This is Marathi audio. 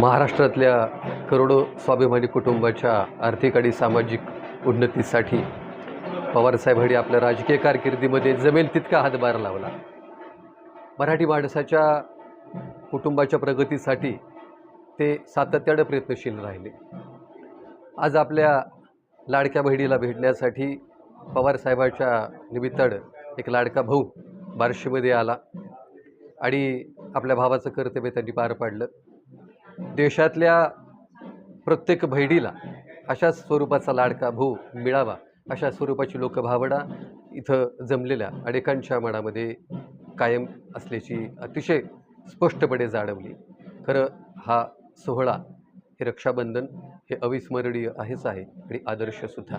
महाराष्ट्रातल्या करोडो स्वाभिमानी कुटुंबाच्या आर्थिक आणि सामाजिक उन्नतीसाठी पवारसाहेबांनी आपल्या राजकीय कारकिर्दीमध्ये जमेल तितका हातभार लावला. मराठी माणसाच्या कुटुंबाच्या प्रगतीसाठी ते सातत्यानं प्रयत्नशील राहिले. आज आपल्या लाडक्या बहिणीला भेटण्यासाठी पवारसाहेबाच्या निमित्तानं एक लाडका भाऊ बार्शीमध्ये आला आणि आपल्या भावाचं कर्तव्य त्यांनी पार पाडलं. देशातल्या प्रत्येक भैडीला अशाच स्वरूपाचा लाडका भू मिळावा अशा स्वरूपाची लोकभावना इथं जमलेल्या अनेकांच्या मनामध्ये कायम असल्याची अतिशय स्पष्टपणे जाणवली. खरं हा सोहळा हे रक्षाबंधन हे अविस्मरणीय आहेच आहे आणि आदर्शसुद्धा